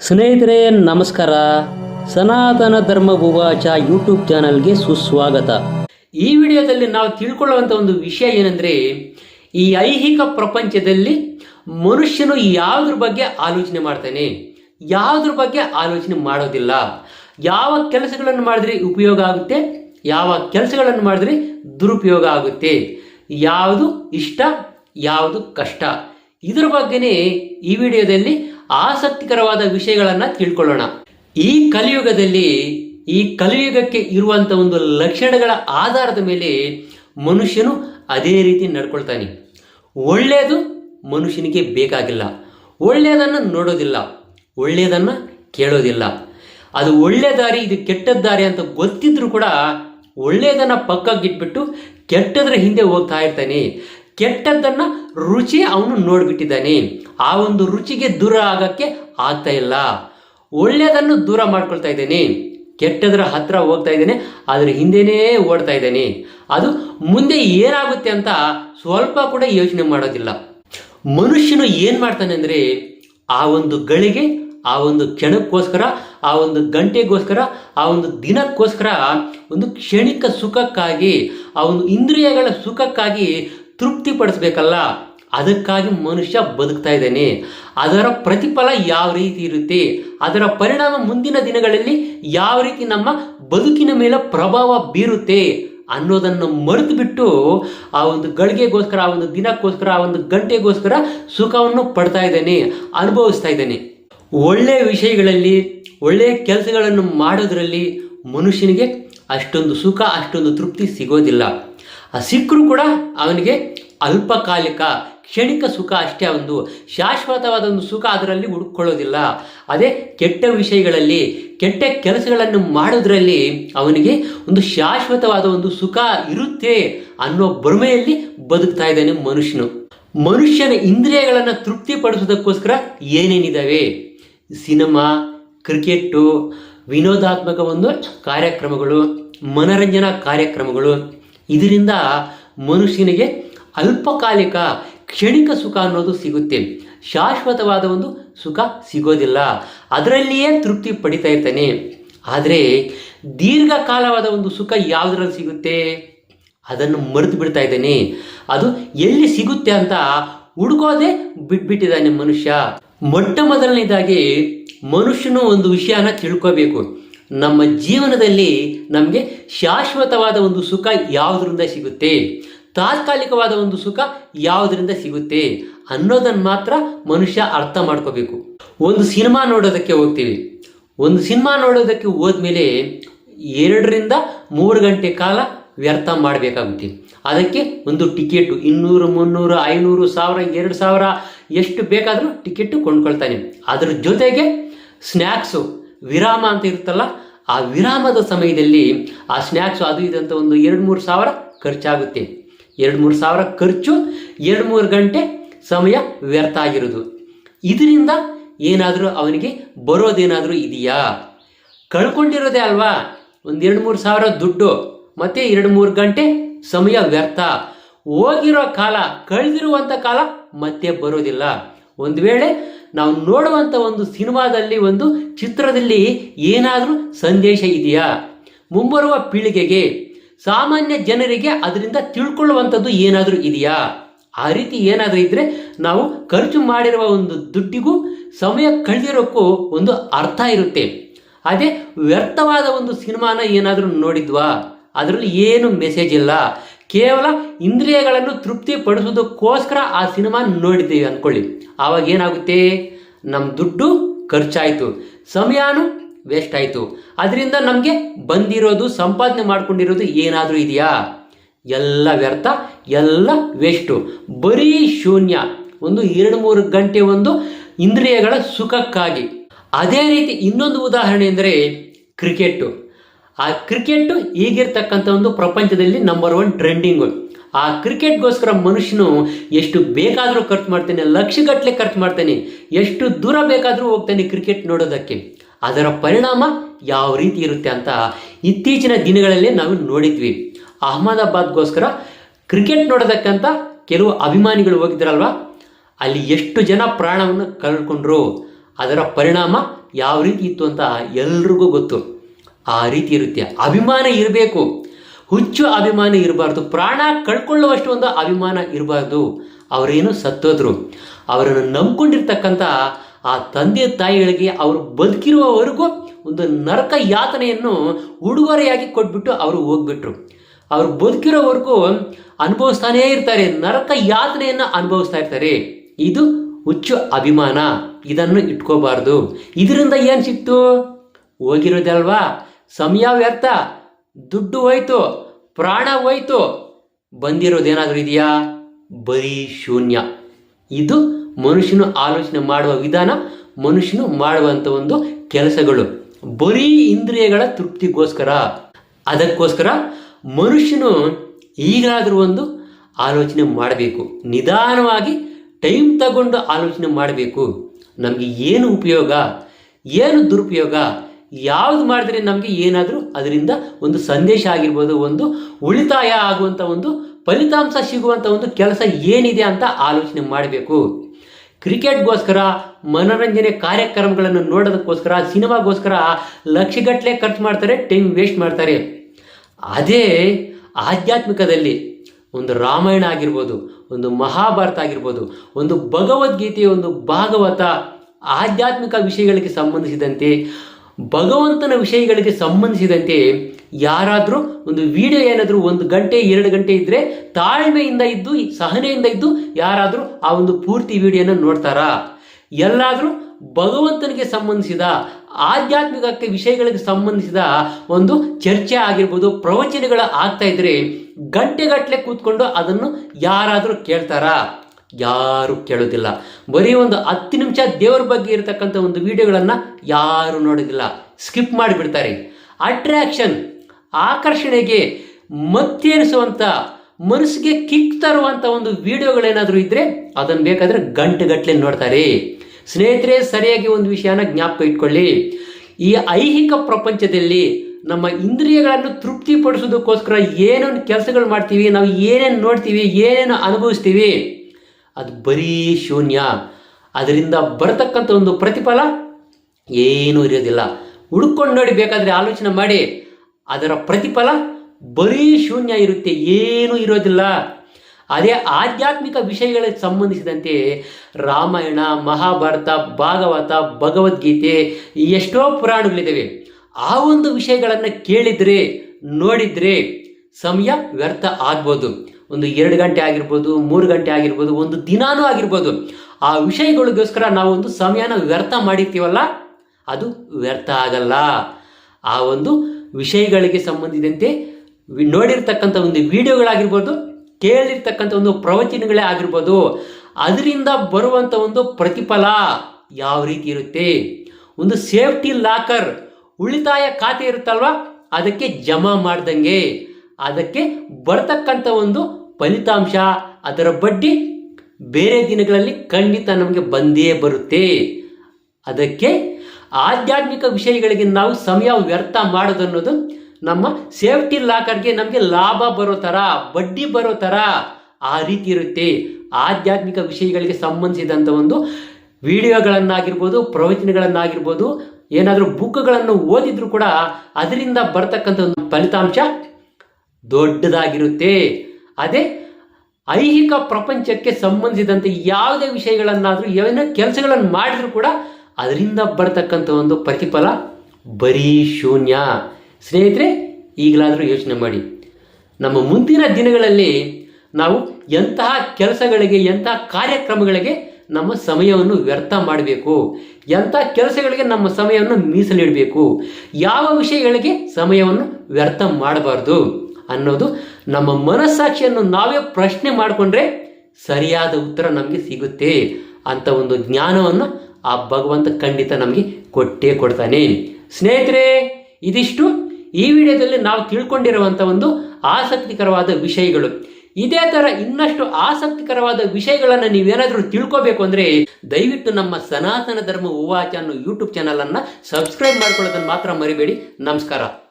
ಸ್ನೇಹಿತರೆ, ನಮಸ್ಕಾರ. ಸನಾತನ ಧರ್ಮ ಭುವಾಚ ಯೂಟ್ಯೂಬ್ ಚಾನಲ್ಗೆ ಸುಸ್ವಾಗತ. ಈ ವಿಡಿಯೋದಲ್ಲಿ ನಾವು ತಿಳ್ಕೊಳ್ಳುವಂಥ ಒಂದು ವಿಷಯ ಏನಂದ್ರೆ, ಈ ಐಹಿಕ ಪ್ರಪಂಚದಲ್ಲಿ ಮನುಷ್ಯನು ಯಾವ್ದ್ರ ಬಗ್ಗೆ ಆಲೋಚನೆ ಮಾಡ್ತಾನೆ? ಯಾವ್ದ್ರ ಬಗ್ಗೆ ಆಲೋಚನೆ ಮಾಡೋದಿಲ್ಲ? ಯಾವ ಕೆಲಸಗಳನ್ನು ಮಾಡಿದ್ರೆ ಉಪಯೋಗ ಆಗುತ್ತೆ? ಯಾವ ಕೆಲಸಗಳನ್ನು ಮಾಡಿದ್ರೆ ದುರುಪಯೋಗ ಆಗುತ್ತೆ? ಯಾವುದು ಇಷ್ಟ? ಯಾವುದು ಕಷ್ಟ. ಇದರ ಬಗ್ಗೆನೇ ಈ ವಿಡಿಯೋದಲ್ಲಿ ಆಸಕ್ತಿಕರವಾದ ವಿಷಯಗಳನ್ನು ತಿಳ್ಕೊಳ್ಳೋಣ. ಈ ಕಲಿಯುಗದಲ್ಲಿ, ಈ ಕಲಿಯುಗಕ್ಕೆ ಇರುವಂಥ ಒಂದು ಲಕ್ಷಣಗಳ ಆಧಾರದ ಮೇಲೆ ಮನುಷ್ಯನು ಅದೇ ರೀತಿ ನಡ್ಕೊಳ್ತಾನೆ. ಒಳ್ಳೆಯದು ಮನುಷ್ಯನಿಗೆ ಬೇಕಾಗಿಲ್ಲ. ಒಳ್ಳೆಯದನ್ನು ನೋಡೋದಿಲ್ಲ. ಒಳ್ಳೆಯದನ್ನು ಕೇಳೋದಿಲ್ಲ. ಅದು ಒಳ್ಳೆಯ ದಾರಿ, ಇದು ಕೆಟ್ಟ ದಾರಿ ಅಂತ ಗೊತ್ತಿದ್ರೂ ಕೂಡ ಒಳ್ಳೆಯದನ್ನು ಪಕ್ಕಕ್ಕಿಟ್ಬಿಟ್ಟು ಕೆಟ್ಟದ್ರ ಹಿಂದೆ ಹೋಗ್ತಾ ಇರ್ತಾನೆ. ಕೆಟ್ಟದ್ದನ್ನ ರುಚಿ ಅವನು ನೋಡ್ಬಿಟ್ಟಿದ್ದಾನೆ. ಆ ಒಂದು ರುಚಿಗೆ ದೂರ ಆಗಕ್ಕೆ ಆಗ್ತಾ ಇಲ್ಲ. ಒಳ್ಳೆಯದನ್ನು ದೂರ ಮಾಡ್ಕೊಳ್ತಾ ಇದ್ದೇನೆ. ಕೆಟ್ಟದ್ರ ಹತ್ರ ಹೋಗ್ತಾ ಇದ್ದೇನೆ ಅದ್ರ ಹಿಂದೆನೇ ಓಡ್ತಾ ಇದ್ದೇನೆ. ಅದು ಮುಂದೆ ಏನಾಗುತ್ತೆ ಅಂತ ಸ್ವಲ್ಪ ಕೂಡ ಯೋಚನೆ ಮಾಡೋದಿಲ್ಲ. ಮನುಷ್ಯನು ಏನ್ ಮಾಡ್ತಾನೆ ಅಂದ್ರೆ, ಆ ಒಂದು ಗಳಿಗೆ, ಆ ಒಂದು ಕ್ಷಣಕ್ಕೋಸ್ಕರ, ಆ ಒಂದು ಗಂಟೆಗೋಸ್ಕರ, ಆ ಒಂದು ದಿನಕ್ಕೋಸ್ಕರ ಒಂದು ಕ್ಷಣಿಕ ಸುಖಕ್ಕಾಗಿ, ಆ ಒಂದು ಇಂದ್ರಿಯಗಳ ಸುಖಕ್ಕಾಗಿ ತೃಪ್ತಿ ಪಡಿಸ್ಬೇಕಲ್ಲ ಅದಕ್ಕಾಗಿ ಮನುಷ್ಯ ಬದುಕ್ತಾ ಇದ್ದಾನೆ. ಅದರ ಪ್ರತಿಫಲ ಯಾವ ರೀತಿ ಇರುತ್ತೆ? ಅದರ ಪರಿಣಾಮ ಮುಂದಿನ ದಿನಗಳಲ್ಲಿ ಯಾವ ರೀತಿ ನಮ್ಮ ಬದುಕಿನ ಮೇಲೆ ಪ್ರಭಾವ ಬೀರುತ್ತೆ ಅನ್ನೋದನ್ನು ಮರೆತು ಬಿಟ್ಟು ಆ ಒಂದು ಗಳಿಗೆಗೋಸ್ಕರ, ಆ ಒಂದು ದಿನಕ್ಕೋಸ್ಕರ, ಆ ಒಂದು ಗಂಟೆಗೋಸ್ಕರ ಸುಖವನ್ನು ಪಡ್ತಾ ಇದ್ದಾನೆ, ಅನುಭವಿಸ್ತಾ ಇದ್ದಾನೆ. ಒಳ್ಳೆಯ ವಿಷಯಗಳಲ್ಲಿ ಒಳ್ಳೆಯ ಕೆಲಸಗಳನ್ನು ಮಾಡೋದ್ರಲ್ಲಿ ಮನುಷ್ಯನಿಗೆ ಅಷ್ಟೊಂದು ಸುಖ, ಅಷ್ಟೊಂದು ತೃಪ್ತಿ ಸಿಗೋದಿಲ್ಲ. ಆ ಸಿಕ್ಕರೂ ಕೂಡ ಅವನಿಗೆ ಅಲ್ಪಕಾಲಿಕ, ಕ್ಷಣಿಕ ಸುಖ ಅಷ್ಟೇ ಒಂದು. ಶಾಶ್ವತವಾದ ಒಂದು ಸುಖ ಅದರಲ್ಲಿ ಹುಡುಕೊಳ್ಳೋದಿಲ್ಲ ಅದೇ ಕೆಟ್ಟ ವಿಷಯಗಳಲ್ಲಿ, ಕೆಟ್ಟ ಕೆಲಸಗಳನ್ನು ಮಾಡೋದ್ರಲ್ಲಿ ಅವನಿಗೆ ಒಂದು ಶಾಶ್ವತವಾದ ಒಂದು ಸುಖ ಇರುತ್ತೆ ಅನ್ನೋ ಭ್ರಮೆಯಲ್ಲಿ ಬದುಕ್ತಾ ಇದ್ದಾನೆ ಮನುಷ್ಯನು. ಮನುಷ್ಯನ ಇಂದ್ರಿಯಗಳನ್ನು ತೃಪ್ತಿಪಡಿಸೋದಕ್ಕೋಸ್ಕರ ಏನೇನಿದ್ದಾವೆ ಸಿನಿಮಾ ಕ್ರಿಕೆಟ್ಟು ವಿನೋದಾತ್ಮಕ ಒಂದು ಕಾರ್ಯಕ್ರಮಗಳು, ಮನರಂಜನಾ ಕಾರ್ಯಕ್ರಮಗಳು ಇದರಿಂದ ಮನುಷ್ಯನಿಗೆ ಅಲ್ಪಕಾಲಿಕ ಕ್ಷಣಿಕ ಸುಖ ಅನ್ನೋದು ಸಿಗುತ್ತೆ. ಶಾಶ್ವತವಾದ ಒಂದು ಸುಖ ಸಿಗೋದಿಲ್ಲ. ಅದರಲ್ಲಿಯೇ ತೃಪ್ತಿ ಪಡಿತಾ ಇರ್ತಾನೆ. ಆದರೆ ದೀರ್ಘಕಾಲವಾದ ಒಂದು ಸುಖ ಯಾವುದರಲ್ಲಿ ಸಿಗುತ್ತೆ? ಅದನ್ನು ಮರೆತು ಬಿಡ್ತಾ ಇದ್ದಾನೆ. ಅದು ಎಲ್ಲಿ ಸಿಗುತ್ತೆ ಅಂತ ಹುಡುಕೋದೇ ಬಿಟ್ಬಿಟ್ಟಿದ್ದಾನೆ ಮನುಷ್ಯ. ಮೊಟ್ಟ ಮೊದಲನೇದಾಗಿ ಮನುಷ್ಯನು ಒಂದು ವಿಷಯನ ತಿಳ್ಕೋಬೇಕು. ನಮ್ಮ ಜೀವನದಲ್ಲಿ ನಮಗೆ ಶಾಶ್ವತವಾದ ಒಂದು ಸುಖ ಯಾವುದರಿಂದ ಸಿಗುತ್ತೆ? ತಾತ್ಕಾಲಿಕವಾದ ಒಂದು ಸುಖ ಯಾವುದರಿಂದ ಸಿಗುತ್ತೆ? ಅನ್ನೋದನ್ನು ಮಾತ್ರ ಮನುಷ್ಯ ಅರ್ಥ ಮಾಡ್ಕೋಬೇಕು. ಒಂದು ಸಿನಿಮಾ ನೋಡೋದಕ್ಕೆ ಹೋಗ್ತೀವಿ. ಒಂದು ಸಿನಿಮಾ ನೋಡೋದಕ್ಕೆ ಹೋದ್ಮೇಲೆ ಎರಡರಿಂದ ಮೂರು ಗಂಟೆ ಕಾಲ ವ್ಯರ್ಥ ಮಾಡಬೇಕಾಗುತ್ತೆ. ಅದಕ್ಕೆ ಒಂದು ಟಿಕೆಟು ಇನ್ನೂರು, ಮುನ್ನೂರು, ಐನೂರು, ಸಾವಿರ ಎರಡು ಸಾವಿರ, ಎಷ್ಟು ಬೇಕಾದರೂ ಟಿಕೆಟ್ ಕೊಂಡ್ಕೊಳ್ತಾನೆ. ಅದ್ರ ಜೊತೆಗೆ ಸ್ನ್ಯಾಕ್ಸು. ವಿರಾಮ ಅಂತ ಇರುತ್ತಲ್ಲ, ಆ ವಿರಾಮದ ಸಮಯದಲ್ಲಿ ಆ ಸ್ನ್ಯಾಕ್ಸ್ ಅದು ಇದಂತ ಒಂದು ಎರಡು ಮೂರು ಸಾವಿರ ಖರ್ಚಾಗುತ್ತೆ. ಎರಡು ಮೂರು ಸಾವಿರ ಖರ್ಚು, ಎರಡು ಮೂರು ಗಂಟೆ ಸಮಯ ವ್ಯರ್ಥ ಆಗಿರೋದು. ಇದರಿಂದ ಏನಾದರೂ ಅವನಿಗೆ ಬರೋದೇನಾದರೂ ಇದೆಯಾ? ಕಳ್ಕೊಂಡಿರೋದೇ ಅಲ್ವಾ? ಒಂದು ಎರಡು ಮೂರು ಸಾವಿರ ದುಡ್ಡು, ಮತ್ತೆ ಎರಡು ಮೂರು ಗಂಟೆ ಸಮಯ ವ್ಯರ್ಥ. ಹೋಗಿರೋ ಕಾಲ ಕಳೆದಿರುವಂಥ ಕಾಲ ಮತ್ತೆ ಬರೋದಿಲ್ಲ. ಒಂದು ವೇಳೆ ನಾವು ನೋಡುವಂಥ ಒಂದು ಸಿನಿಮಾದಲ್ಲಿ ಒಂದು ಚಿತ್ರದಲ್ಲಿ ಏನಾದರೂ ಸಂದೇಶ ಇದೆಯಾ? ಮುಂಬರುವ ಪೀಳಿಗೆಗೆ, ಸಾಮಾನ್ಯ ಜನರಿಗೆ ಅದರಿಂದ ತಿಳ್ಕೊಳ್ಳುವಂಥದ್ದು ಏನಾದರೂ ಇದೆಯಾ? ಆ ರೀತಿ ಏನಾದರೂ ಇದ್ದರೆ ನಾವು ಖರ್ಚು ಮಾಡಿರುವ ಒಂದು ದುಡ್ಡಿಗೂ ಸಮಯ ಕಳೆದಿರೋಕ್ಕೂ ಒಂದು ಅರ್ಥ ಇರುತ್ತೆ. ಅದೇ ವ್ಯರ್ಥವಾದ ಒಂದು ಸಿನಿಮಾನ ಏನಾದರೂ ನೋಡಿದ್ವಾ? ಅದರಲ್ಲಿ ಏನು ಮೆಸೇಜ್ ಇಲ್ಲ. ಕೇವಲ ಇಂದ್ರಿಯಗಳನ್ನು ತೃಪ್ತಿ ಪಡಿಸೋದಕ್ಕೋಸ್ಕರ ಆ ಸಿನಿಮಾ ನೋಡಿದ್ದೀವಿ ಅಂದ್ಕೊಳ್ಳಿ ಆವಾಗ ಏನಾಗುತ್ತೆ? ನಮ್ಮ ದುಡ್ಡು ಖರ್ಚಾಯಿತು. ಸಮಯನೂ ವೇಸ್ಟ್ ಆಯಿತು ಅದರಿಂದ ನಮಗೆ ಬಂದಿರೋದು, ಸಂಪಾದನೆ ಮಾಡ್ಕೊಂಡಿರೋದು ಏನಾದರೂ ಇದೆಯಾ? ಎಲ್ಲ ವ್ಯರ್ಥ, ಎಲ್ಲ ವೇಸ್ಟು. ಬರೀ ಶೂನ್ಯ. ಒಂದು ಎರಡು ಮೂರು ಗಂಟೆ ಒಂದು ಇಂದ್ರಿಯಗಳ ಸುಖಕ್ಕಾಗಿ. ಅದೇ ರೀತಿ ಇನ್ನೊಂದು ಉದಾಹರಣೆ ಎಂದರೆ ಕ್ರಿಕೆಟ್ಟು. ಆ ಕ್ರಿಕೆಟ್ ಈಗಿರ್ತಕ್ಕಂಥ ಒಂದು ಪ್ರಪಂಚದಲ್ಲಿ ನಂಬರ್ ಒನ್ ಟ್ರೆಂಡಿಂಗು ಆ ಕ್ರಿಕೆಟ್ಗೋಸ್ಕರ ಮನುಷ್ಯನು ಎಷ್ಟು ಬೇಕಾದರೂ ಖರ್ಚು ಮಾಡ್ತಾನೆ, ಲಕ್ಷಗಟ್ಟಲೆ ಖರ್ಚು ಮಾಡ್ತಾನೆ, ಎಷ್ಟು ದೂರ ಬೇಕಾದರೂ ಹೋಗ್ತಾನೆ ಕ್ರಿಕೆಟ್ ನೋಡೋದಕ್ಕೆ. ಅದರ ಪರಿಣಾಮ ಯಾವ ರೀತಿ ಇರುತ್ತೆ ಅಂತ ಇತ್ತೀಚಿನ ದಿನಗಳಲ್ಲಿ ನಾವು ನೋಡಿದ್ವಿ. ಅಹಮದಾಬಾದ್ಗೋಸ್ಕರ ಕ್ರಿಕೆಟ್ ನೋಡೋದಕ್ಕಂತ ಕೆಲವು ಅಭಿಮಾನಿಗಳು ಹೋಗಿದ್ರಲ್ವಾ? ಅಲ್ಲಿ ಎಷ್ಟು ಜನ ಪ್ರಾಣವನ್ನು ಕಳ್ಕೊಂಡ್ರು, ಅದರ ಪರಿಣಾಮ ಯಾವ ರೀತಿ ಇತ್ತು ಅಂತ ಎಲ್ರಿಗೂ ಗೊತ್ತು. ಆ ರೀತಿ ಇರುತ್ತೆ. ಅಭಿಮಾನ ಇರಬೇಕು. ಹುಚ್ಚು ಅಭಿಮಾನ ಇರಬಾರ್ದು. ಪ್ರಾಣ ಕಳ್ಕೊಳ್ಳುವಷ್ಟು ಒಂದು ಅಭಿಮಾನ ಇರಬಾರ್ದು. ಅವರೇನು ಸತ್ತೋದ್ರು. ಅವರನ್ನು ನಂಬ್ಕೊಂಡಿರ್ತಕ್ಕಂಥ ಆ ತಂದೆ ತಾಯಿಗಳಿಗೆ ಅವರು ಬದುಕಿರುವವರೆಗೂ ಒಂದು ನರಕ ಯಾತನೆಯನ್ನು ಉಡುಗೊರೆಯಾಗಿ ಕೊಟ್ಬಿಟ್ಟು ಅವರು ಹೋಗ್ಬಿಟ್ರು. ಅವರು ಬದುಕಿರೋವರೆಗೂ ಅನುಭವಿಸ್ತಾನೇ ಇರ್ತಾರೆ. ನರಕ ಯಾತನೆಯನ್ನು ಅನುಭವಿಸ್ತಾ ಇರ್ತಾರೆ. ಇದು ಹುಚ್ಚು ಅಭಿಮಾನ. ಇದನ್ನು ಇಟ್ಕೋಬಾರ್ದು. ಇದರಿಂದ ಏನು ಸಿಕ್ತು? ಹೋಗಿರೋದಲ್ವಾ ಸಮಯ ವ್ಯರ್ಥ, ದುಡ್ಡು ಹೋಯ್ತು, ಪ್ರಾಣ ಹೋಯ್ತು. ಬಂದಿರೋದೇನಾದರೂ ಇದೆಯಾ? ಬರೀ ಶೂನ್ಯ. ಇದು ಮನುಷ್ಯನು ಆಲೋಚನೆ ಮಾಡುವ ವಿಧಾನ, ಮನುಷ್ಯನು ಮಾಡುವಂಥ ಒಂದು ಕೆಲಸಗಳು. ಬರೀ ಇಂದ್ರಿಯಗಳ ತೃಪ್ತಿಗೋಸ್ಕರ. ಅದಕ್ಕೋಸ್ಕರ ಮನುಷ್ಯನು ಈಗಾದರೂ ಒಂದು ಆಲೋಚನೆ ಮಾಡಬೇಕು. ನಿಧಾನವಾಗಿ ಟೈಮ್ ತಗೊಂಡು ಆಲೋಚನೆ ಮಾಡಬೇಕು. ನಮಗೆ ಏನು ಉಪಯೋಗ? ಏನು ದುರುಪಯೋಗ? ಯಾವುದು ಮಾಡಿದ್ರೆ ನಮಗೆ ಏನಾದರೂ ಅದರಿಂದ ಒಂದು ಸಂದೇಶ ಆಗಿರ್ಬೋದು, ಒಂದು ಉಳಿತಾಯ ಆಗುವಂಥ ಒಂದು ಫಲಿತಾಂಶ ಸಿಗುವಂಥ ಒಂದು ಕೆಲಸ ಏನಿದೆ ಅಂತ ಆಲೋಚನೆ ಮಾಡಬೇಕು. ಕ್ರಿಕೆಟ್ಗೋಸ್ಕರ, ಮನೋರಂಜನೆ ಕಾರ್ಯಕ್ರಮಗಳನ್ನು ನೋಡೋದಕ್ಕೋಸ್ಕರ, ಸಿನಿಮಾಗೋಸ್ಕರ ಲಕ್ಷಗಟ್ಟಲೆ ಖರ್ಚು ಮಾಡ್ತಾರೆ ಟೈಮ್ ವೇಸ್ಟ್ ಮಾಡ್ತಾರೆ. ಅದೇ ಆಧ್ಯಾತ್ಮಿಕದಲ್ಲಿ ಒಂದು ರಾಮಾಯಣ ಆಗಿರ್ಬೋದು, ಒಂದು ಮಹಾಭಾರತ ಆಗಿರ್ಬೋದು, ಒಂದು ಭಗವದ್ಗೀತೆಯ ಒಂದು ಭಾಗವತ, ಆಧ್ಯಾತ್ಮಿಕ ವಿಷಯಗಳಿಗೆ ಸಂಬಂಧಿಸಿದಂತೆ ಭಗವಂತನ ವಿಷಯಗಳಿಗೆ ಸಂಬಂಧಿಸಿದಂತೆ ಯಾರಾದರೂ ಒಂದು ವಿಡಿಯೋ ಏನಾದರೂ ಒಂದು ಗಂಟೆ, ಎರಡು ಗಂಟೆ ಇದ್ದರೆ ತಾಳ್ಮೆಯಿಂದ ಇದ್ದು, ಸಹನೆಯಿಂದ ಇದ್ದು ಯಾರಾದರೂ ಆ ಒಂದು ಪೂರ್ತಿ ವಿಡಿಯೋನ ನೋಡ್ತಾರಾ? ಎಲ್ಲಾದರೂ ಭಗವಂತನಿಗೆ ಸಂಬಂಧಿಸಿದ ಆಧ್ಯಾತ್ಮಿಕ ವಿಷಯಗಳಿಗೆ ಸಂಬಂಧಿಸಿದ ಒಂದು ಚರ್ಚೆ ಆಗಿರ್ಬೋದು, ಪ್ರವಚನಗಳ ಆಗ್ತಾ ಇದ್ರೆ ಗಂಟೆಗಟ್ಟಲೆ ಕೂತ್ಕೊಂಡು ಅದನ್ನು ಯಾರಾದರೂ ಕೇಳ್ತಾರಾ? ಯಾರು ಕೇಳೋದಿಲ್ಲ. ಬರೀ ಒಂದು ಹತ್ತು ನಿಮಿಷ ದೇವರ ಬಗ್ಗೆ ಇರತಕ್ಕಂಥ ಒಂದು ವಿಡಿಯೋಗಳನ್ನು ಯಾರು ನೋಡೋದಿಲ್ಲ. ಸ್ಕಿಪ್ ಮಾಡಿಬಿಡ್ತಾರೆ. ಅಟ್ರಾಕ್ಷನ್, ಆಕರ್ಷಣೆಗೆ ಮತ್ತೇರಿಸುವಂಥ, ಮನಸ್ಸಿಗೆ ಕಿಕ್ ತರುವಂಥ ಒಂದು ವಿಡಿಯೋಗಳೇನಾದರೂ ಇದ್ದರೆ ಅದನ್ನು ಬೇಕಾದರೆ ಗಂಟೆಗಟ್ಟಲೆ ನೋಡ್ತಾರೆ. ಸ್ನೇಹಿತರೆ, ಸರಿಯಾಗಿ ಒಂದು ವಿಷಯನ ಜ್ಞಾಪಕ ಇಟ್ಕೊಳ್ಳಿ. ಈ ಐಹಿಕ ಪ್ರಪಂಚದಲ್ಲಿ ನಮ್ಮ ಇಂದ್ರಿಯಗಳನ್ನು ತೃಪ್ತಿಪಡಿಸೋದಕ್ಕೋಸ್ಕರ ಏನೇನು ಕೆಲಸಗಳು ಮಾಡ್ತೀವಿ, ನಾವು ಏನೇನು ನೋಡ್ತೀವಿ, ಏನೇನು ಅನುಭವಿಸ್ತೀವಿ ಅದು ಬರೀ ಶೂನ್ಯ. ಅದರಿಂದ ಬರತಕ್ಕಂಥ ಒಂದು ಪ್ರತಿಫಲ ಏನೂ ಇರೋದಿಲ್ಲ. ಹುಡ್ಕೊಂಡು ನೋಡಿ ಬೇಕಾದರೆ ಆಲೋಚನೆ ಮಾಡಿ, ಅದರ ಪ್ರತಿಫಲ ಬರೀ ಶೂನ್ಯ ಇರುತ್ತೆ, ಏನೂ ಇರೋದಿಲ್ಲ. ಅದೇ ಆಧ್ಯಾತ್ಮಿಕ ವಿಷಯಗಳಿಗೆ ಸಂಬಂಧಿಸಿದಂತೆ ರಾಮಾಯಣ, ಮಹಾಭಾರತ, ಭಾಗವತ, ಭಗವದ್ಗೀತೆ, ಎಷ್ಟೋ ಪುರಾಣಗಳಿದ್ದಾವೆ. ಆ ಒಂದು ವಿಷಯಗಳನ್ನು ಕೇಳಿದರೆ, ನೋಡಿದರೆ ಸಮಯ ವ್ಯರ್ಥ ಆಗ್ಬೋದು. ಒಂದು ಎರಡು ಗಂಟೆ ಆಗಿರ್ಬೋದು, ಮೂರು ಗಂಟೆ ಆಗಿರ್ಬೋದು, ಒಂದು ದಿನಾನೂ ಆಗಿರ್ಬೋದು. ಆ ವಿಷಯಗಳಿಗೋಸ್ಕರ ನಾವು ಒಂದು ಸಮಯನ ವ್ಯರ್ಥ ಮಾಡಿರ್ತೀವಲ್ಲ, ಅದು ವ್ಯರ್ಥ ಆಗಲ್ಲ. ಆ ಒಂದು ವಿಷಯಗಳಿಗೆ ಸಂಬಂಧಿಸಿದಂತೆ ನೋಡಿರ್ತಕ್ಕಂಥ ಒಂದು ವಿಡಿಯೋಗಳಾಗಿರ್ಬೋದು, ಕೇಳಿರ್ತಕ್ಕಂಥ ಒಂದು ಪ್ರವಚನಗಳೇ ಆಗಿರ್ಬೋದು, ಅದರಿಂದ ಬರುವಂಥ ಒಂದು ಪ್ರತಿಫಲ ಯಾವ ರೀತಿ ಇರುತ್ತೆ? ಒಂದು ಸೇಫ್ಟಿ ಲಾಕರ್ ಉಳಿತಾಯ ಖಾತೆ ಇರುತ್ತಲ್ವಾ? ಅದಕ್ಕೆ ಜಮಾ ಮಾಡ್ದಂಗೆ. ಅದಕ್ಕೆ ಬರತಕ್ಕಂಥ ಒಂದು ಫಲಿತಾಂಶ. ಅದರ ಬಡ್ಡಿ ಬೇರೆ ದಿನಗಳಲ್ಲಿ ಖಂಡಿತ ನಮಗೆ ಬಂದೇ ಬರುತ್ತೆ. ಅದಕ್ಕೆ ಆಧ್ಯಾತ್ಮಿಕ ವಿಷಯಗಳಿಗೆ ನಾವು ಸಮಯ ವ್ಯರ್ಥ ಮಾಡೋದನ್ನೋದು ನಮ್ಮ ಸೇಫ್ಟಿ ಲಾಕರ್ಗೆ ನಮಗೆ ಲಾಭ ಬರೋ ಥರ, ಬಡ್ಡಿ ಬರೋ ಥರ ಆ ರೀತಿ ಇರುತ್ತೆ. ಆಧ್ಯಾತ್ಮಿಕ ವಿಷಯಗಳಿಗೆ ಸಂಬಂಧಿಸಿದಂಥ ಒಂದು ವಿಡಿಯೋಗಳನ್ನಾಗಿರ್ಬೋದು, ಪ್ರವಚನಗಳನ್ನಾಗಿರ್ಬೋದು, ಏನಾದರೂ ಬುಕ್ಗಳನ್ನು ಓದಿದ್ರು ಕೂಡ ಅದರಿಂದ ಬರ್ತಕ್ಕಂಥ ಒಂದು ಫಲಿತಾಂಶ ದೊಡ್ಡದಾಗಿರುತ್ತೆ. ಅದೇ ಐಹಿಕ ಪ್ರಪಂಚಕ್ಕೆ ಸಂಬಂಧಿಸಿದಂತೆ ಯಾವುದೇ ವಿಷಯಗಳನ್ನಾದರೂ ಏನೇ ಕೆಲಸಗಳನ್ನು ಮಾಡಿದರೂ ಕೂಡ ಅದರಿಂದ ಬರ್ತಕ್ಕಂಥ ಒಂದು ಪ್ರತಿಫಲ ಬರೀ ಶೂನ್ಯ. ಸ್ನೇಹಿತರೆ, ಈಗಲಾದರೂ ಯೋಚನೆ ಮಾಡಿ. ನಮ್ಮ ಮುಂದಿನ ದಿನಗಳಲ್ಲಿ ನಾವು ಎಂತಹ ಕೆಲಸಗಳಿಗೆ, ಎಂತಹ ಕಾರ್ಯಕ್ರಮಗಳಿಗೆ ನಮ್ಮ ಸಮಯವನ್ನು ವ್ಯರ್ಥ ಮಾಡಬೇಕು. ಎಂಥ ಕೆಲಸಗಳಿಗೆ ನಮ್ಮ ಸಮಯವನ್ನು ಮೀಸಲಿಡಬೇಕು. ಯಾವ ವಿಷಯಗಳಿಗೆ ಸಮಯವನ್ನು ವ್ಯರ್ಥ ಮಾಡಬಾರ್ದು. ಅನ್ನೋದು ನಮ್ಮ ಮನಸ್ಸಾಕ್ಷಿಯನ್ನು ನಾವೇ ಪ್ರಶ್ನೆ ಮಾಡಿಕೊಂಡ್ರೆ ಸರಿಯಾದ ಉತ್ತರ ನಮಗೆ ಸಿಗುತ್ತೆ ಅಂತ ಒಂದು ಜ್ಞಾನವನ್ನು ಆ ಭಗವಂತ ಖಂಡಿತ ನಮಗೆ ಕೊಟ್ಟೇ ಕೊಡ್ತಾನೆ. ಸ್ನೇಹಿತರೆ, ಇದಿಷ್ಟು. ಈ ವಿಡಿಯೋದಲ್ಲಿ ನಾವು ತಿಳ್ಕೊಂಡಿರುವಂಥ ಒಂದು ಆಸಕ್ತಿಕರವಾದ ವಿಷಯಗಳು. ಇದೇ ಥರ ಇನ್ನಷ್ಟು ಆಸಕ್ತಿಕರವಾದ ವಿಷಯಗಳನ್ನು ನೀವೇನಾದರೂ ತಿಳ್ಕೋಬೇಕು ಅಂದರೆ ದಯವಿಟ್ಟು ನಮ್ಮ ಸನಾತನ ಧರ್ಮ ಉವಾಚ ಅನ್ನೋ ಯೂಟ್ಯೂಬ್ ಚಾನಲನ್ನು ಸಬ್ಸ್ಕ್ರೈಬ್ ಮಾಡ್ಕೊಳ್ಳೋದನ್ನು ಮಾತ್ರ ಮರಿಬೇಡಿ. ನಮಸ್ಕಾರ.